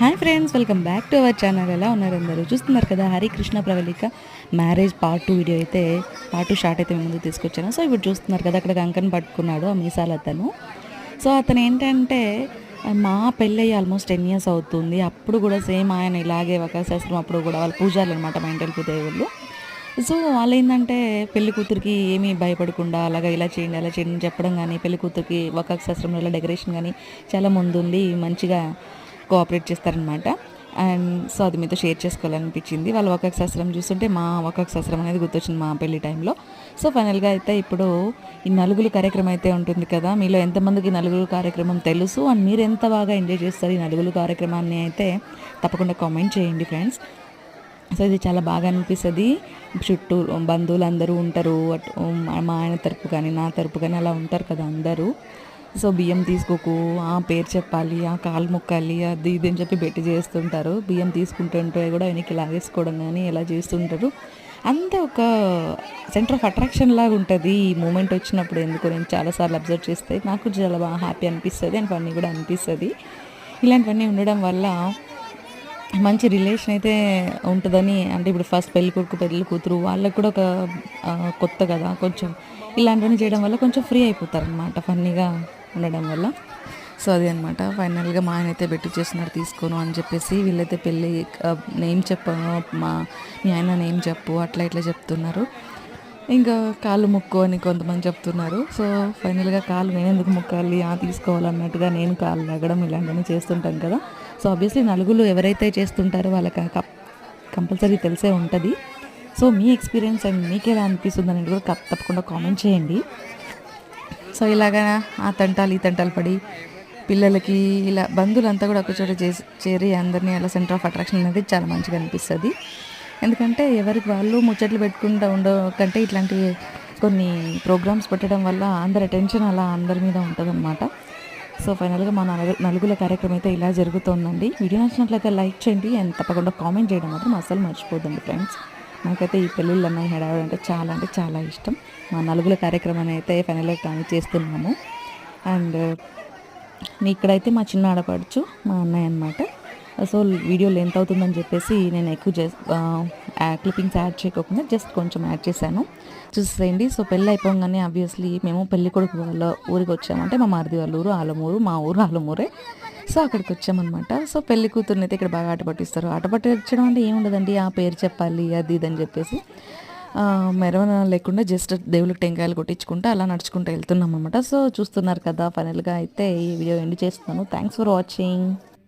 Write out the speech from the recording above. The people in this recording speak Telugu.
Hi friends welcome back to our channel ఎలా ఉన్నారు అందరూ? చూస్తున్నారు కదా Harikrishna Pravalika marriage part two video అయితే పార్ట్ టూ షార్ట్ అయితే ముందు తీసుకొచ్చాను. సో ఇప్పుడు చూస్తున్నారు కదా అక్కడ అంకన్ పట్టుకున్నాడు ఆ మీసాల అతను. సో అతను ఏంటంటే మా పెళ్ళయ్యి ఆల్మోస్ట్ టెన్ ఇయర్స్ అవుతుంది. అప్పుడు కూడా సేమ్ ఆయన ఇలాగే ఒక శాస్త్రం అప్పుడు కూడా వాళ్ళు పూజారులు అనమాట మా ఇంటి దేవుళ్ళు. సో వాళ్ళు ఏంటంటే పెళ్ళి కూతురికి ఏమీ భయపడకుండా అలాగా ఇలా చేయండి అలా చేయండి చెప్పడం కానీ పెళ్ళి కూతురికి వకాశాస్త్రంలో ఇలా డెకరేషన్ కానీ చాలా ముందుండి మంచిగా కోఆపరేట్ చేస్తారనమాట. అండ్ సో అది మీతో షేర్ చేసుకోవాలనిపించింది. వాళ్ళు ఒక్కొక్క శాస్త్రం చూస్తుంటే మా ఒక్కొక్క శాస్త్రం అనేది గుర్తొచ్చింది మా పెళ్ళి టైంలో. సో ఫైనల్గా అయితే ఇప్పుడు ఈ నలుగురు కార్యక్రమం అయితే ఉంటుంది కదా మీలో ఎంతమందికి నలుగురు కార్యక్రమం తెలుసు? అండ్ మీరు ఎంత బాగా ఎంజాయ్ చేస్తారు ఈ నలుగురు కార్యక్రమాన్ని అయితే? తప్పకుండా కామెంట్ చేయండి ఫ్రెండ్స్. సో ఇది చాలా బాగా అనిపిస్తుంది. చుట్టూ బంధువులు అందరూ ఉంటారు అటు మా ఆయన తరపు కానీ నా తరపు కానీ అలా ఉంటారు కదా అందరూ. సో బియ్యం తీసుకోకు ఆ పేరు చెప్పాలి ఆ కాలు మొక్కాలి అది ఇది అని చెప్పి పెట్టి చేస్తుంటారు. బియ్యం తీసుకుంటుంటే కూడా వెనక్కి లాగేసుకోవడం కానీ ఇలా చేస్తుంటారు. అంత ఒక సెంటర్ ఆఫ్ అట్రాక్షన్ లాగా ఉంటుంది ఈ మూమెంట్ వచ్చినప్పుడు ఎందుకు నేను చాలాసార్లు అబ్జర్వ్ చేస్తే. నాకు చాలా బాగా హ్యాపీ అనిపిస్తుంది అండ్ ఫన్నీ కూడా అనిపిస్తుంది. ఇలాంటివన్నీ ఉండడం వల్ల మంచి రిలేషన్ అయితే ఉంటుందని అంటే ఇప్పుడు ఫస్ట్ పెళ్ళి కొడుకు పెళ్ళి కూతురు వాళ్ళకి కూడా ఒక కొత్త కదా కొంచెం ఇలాంటివన్నీ చేయడం వల్ల కొంచెం ఫ్రీ అయిపోతారు అనమాట ఫన్నీగా ఉండడం వల్ల. సో అది అనమాట ఫైనల్గా మా ఆయన అయితే బెట్టి చేస్తున్నారు తీసుకోను అని చెప్పేసి వీళ్ళైతే పెళ్ళి నేమ్ చెప్పను మా మీ ఆయన నేమ్ చెప్పు అట్లా ఇట్లా చెప్తున్నారు. ఇంకా కాళ్ళు ముక్కు అని కొంతమంది చెప్తున్నారు. సో ఫైనల్గా కాళ్ళు నేను ఎందుకు ముక్కాలి ఆ తీసుకోవాలన్నట్టుగా నేను కాళ్ళు లాగడం ఇలాంటివన్నీ చేస్తుంటాను కదా. సో ఆబ్వియస్లీ నలుగురు ఎవరైతే చేస్తుంటారో వాళ్ళకి కంపల్సరీ తెలిసే ఉంటుంది. సో మీ ఎక్స్పీరియన్స్ అండ్ మీకు ఎలా అనిపిస్తుంది అనేది కూడా తప్పకుండా కామెంట్ చేయండి. సో ఇలాగా ఆ తంటాలు ఈ తంటాలు పడి పిల్లలకి ఇలా బంధువులంతా కూడా ఒక చోట చేసి చేరి అందరినీ అలా సెంటర్ ఆఫ్ అట్రాక్షన్ అనేది చాలా మంచిగా అనిపిస్తుంది. ఎందుకంటే ఎవరికి వాళ్ళు ముచ్చట్లు పెట్టుకుంటూ ఉండో కంటే ఇట్లాంటి కొన్ని ప్రోగ్రామ్స్ పెట్టడం వల్ల అందరి అటెన్షన్ అలా అందరి మీద ఉంటుందన్నమాట. సో ఫైనల్గా మా నలుగు నలుగుల కార్యక్రమం అయితే ఇలా జరుగుతోందండి. వీడియో నచ్చినట్లయితే లైక్ చేయండి అండ్ తప్పకుండా కామెంట్ చేయడం మాత్రం అస్సలు మర్చిపోద్దండి ఫ్రెండ్స్. నాకైతే ఈ పెళ్ళిళ్ళు అన్న హడావిడి అంటే చాలా అంటే చాలా ఇష్టం. మా నలుగుల కార్యక్రమాన్ని అయితే ఫైనల్గా కానీ చేస్తున్నాము. అండ్ ఇక్కడైతే మా చిన్న ఆడపడుచు మా అన్నయ్య అనమాట సో వీడియో లెంత్ అవుతుందని చెప్పేసి నేను ఎక్కువ జస్ట్ క్లిప్పింగ్స్ యాడ్ చేయకోకుండా జస్ట్ కొంచెం యాడ్ చేశాను. చూసేయండి. సో పెళ్ళి అయిపోగానే ఆబ్వియస్లీ మేము పెళ్ళి కొడుకు వాళ్ళ ఊరికి వచ్చామంటే మా మరిది వాళ్ళ ఊరు ఆలమూరు మా ఊరు ఆలమూరే. సో అక్కడికి వచ్చామన్నమాట. సో పెళ్ళి కూతుర్ని అయితే ఇక్కడ బాగా ఆట పట్టిస్తారు. ఆట పట్టించడం అంటే ఏముండదండి? ఆ పేరు చెప్పాలి అది ఇది అని చెప్పేసి. మెరవన లేకుండా జస్ట్ దేవుళ్ళకి టెంకాయలు కొట్టించుకుంటూ అలా నడుచుకుంటూ వెళ్తున్నాం అనమాట సో చూస్తున్నారు కదా ఫైనల్గా అయితే ఈ వీడియో ఎండ్ చేస్తున్నాను. Thanks for watching